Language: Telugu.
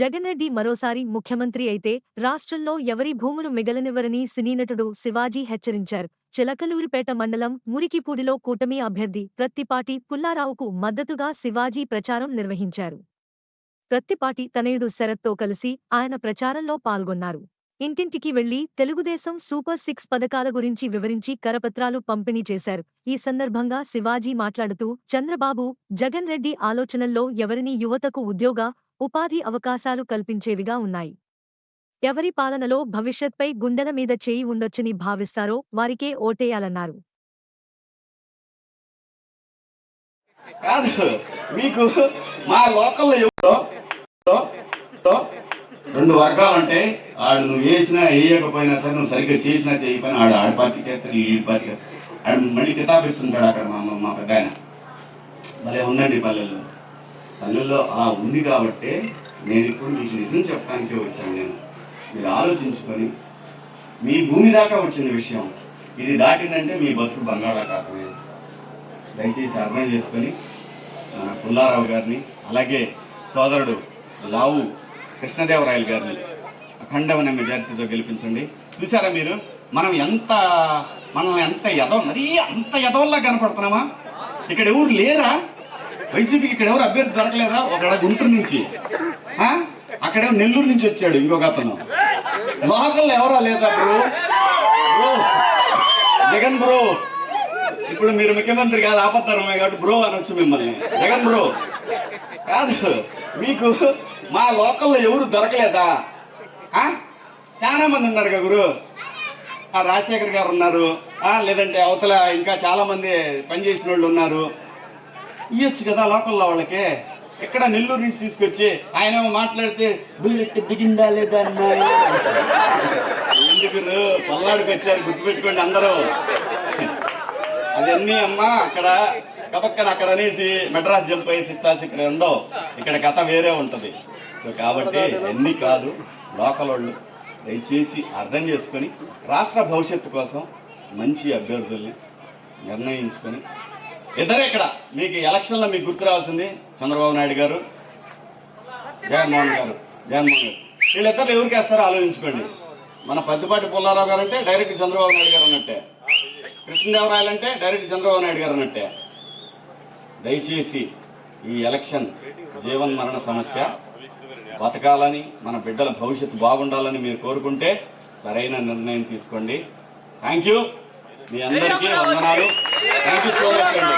జగన్ రెడ్డి మరోసారి ముఖ్యమంత్రి అయితే రాష్ట్రంలో ఎవరి భూములు మిగలనివ్వరని సినీనటుడు శివాజీ హెచ్చరించారు. చిలకలూరిపేట మండలం మురికిపూడిలో కూటమి అభ్యర్థి ప్రత్తిపాటి పుల్లారావుకు మద్దతుగా శివాజీ ప్రచారం నిర్వహించారు. ప్రత్తిపాటి తనయుడు శరత్తో కలిసి ఆయన ప్రచారంలో పాల్గొన్నారు. ఇంటింటికి వెళ్ళి తెలుగుదేశం సూపర్ సిక్స్ పథకాల గురించి వివరించి కరపత్రాలు పంపిణీ చేశారు. ఈ సందర్భంగా శివాజీ మాట్లాడుతూ చంద్రబాబు జగన్ రెడ్డి ఆలోచనల్లో ఎవరిని యువతకు ఉద్యోగ ఉపాధి అవకాశాలు కల్పించేవిగా ఉన్నాయి. ఎవరి పాలనలో భవిష్యత్పై గుండెల మీద చేయి ఉండొచ్చని భావిస్తారో వారికే ఓటేయాలన్నారు. కాదు మీకు మా లోకల్లో ఎవరో రెండు వర్గాలు ఉంటాయి ఆడు నువ్వు వేసినా వేయకపోయినా సరే నువ్వు సరిగ్గా చేసినా చేయకపోయినా ఆడు ఆడి పార్టీకి వేస్తాడు ఈ పార్టీకి ఆడు మళ్ళీ కితాబిస్తుంటాడు అక్కడ మా మా పెద్ద ఆయన. భలే ఉందండి పల్లెల్లో. తనలో అలా ఉంది కాబట్టి నేను ఇప్పుడు మీకు నిజం చెప్పడానికే వచ్చాను నేను. మీరు ఆలోచించుకొని మీ భూమి దాకా వచ్చిన విషయం ఇది దాటిందంటే మీ బతుకు బంగాళాఖాతమే. దయచేసి అర్థం చేసుకొని మన పుల్లారావు గారిని అలాగే సోదరుడు లావు కృష్ణదేవరాయలు గారిని అఖండమైన మెజార్టీతో గెలిపించండి. చూసారా మీరు? మనం ఎంత మనం ఎంత ఎదవ మరీ అంత ఎదవల్లా కనపడుతున్నామా? ఇక్కడ ఎవరు లేరా? వైసీపీకి ఇక్కడ ఎవరు అభ్యర్థి దొరకలేదా? ఒక గుంటూరు నుంచి. అక్కడ అక్కడే నెల్లూరు నుంచి వచ్చాడు ఇంకొక అతను. లోకల్లో ఎవరా లేదా బ్రో? Bro Jagan bro. ఇప్పుడు మీరు ముఖ్యమంత్రి కాదు ఆపత్తరమే కాబట్టి బ్రో అనొచ్చు మిమ్మల్ని. జగన్ బ్రో. కాదు మీకు మా లోకల్లో ఎవరు దొరకలేదా? చాలా మంది ఉన్నారు కదా గురు. ఆ రాజశేఖర్ గారు ఉన్నారు. లేదంటే అవతల ఇంకా చాలా మంది పనిచేసిన వాళ్ళు ఉన్నారు. ఇయ్యొచ్చు కదా లోకల్లో వాళ్ళకి. ఇక్కడ నెల్లూరు నుంచి తీసుకొచ్చి ఆయన ఏమో మాట్లాడితే బుల్లెట్ దిగిందా లేదా అన్నారు ఎందుకు పల్లాడికి వచ్చారు గుర్తుపెట్టుకోండి అందరూ. అవన్నీ అమ్మా అక్కడ కపక్కన అక్కడ అనేసి మెడ్రాస్ జంప్ అయ్యి సిస్టాస్ ఇక్కడ ఉండవు ఇక్కడ కథ వేరే ఉంటది. సో కాబట్టి అన్ని కాదు లోకల్ వాళ్ళు దయచేసి అర్థం చేసుకొని రాష్ట్ర భవిష్యత్తు కోసం మంచి అభ్యర్థుల్ని నిర్ణయించుకొని ఇద్దరే ఇక్కడ. మీకు ఎలక్షన్లో మీకు గుర్తు రావాల్సింది చంద్రబాబు నాయుడు గారు జగన్మోహన్ గారు జగన్మోహన్ గారు. వీళ్ళిద్దరు ఎవరికి వేస్తారో ఆలోచించుకోండి. మన పద్దిపాటి పుల్లారావు గారు అంటే డైరెక్ట్ చంద్రబాబు నాయుడు గారు అన్నట్టే. కృష్ణదేవరాయలు అంటే డైరెక్ట్ చంద్రబాబు నాయుడు గారు అన్నట్టే. దయచేసి ఈ ఎలక్షన్ జీవన్ మరణ సమస్య బతకాలని మన బిడ్డల భవిష్యత్తు బాగుండాలని మీరు కోరుకుంటే సరైన నిర్ణయం తీసుకోండి. Thank you. మీ అందరికీ వందనాలు. థ్యాంక్ యూ సో మచ్ అండి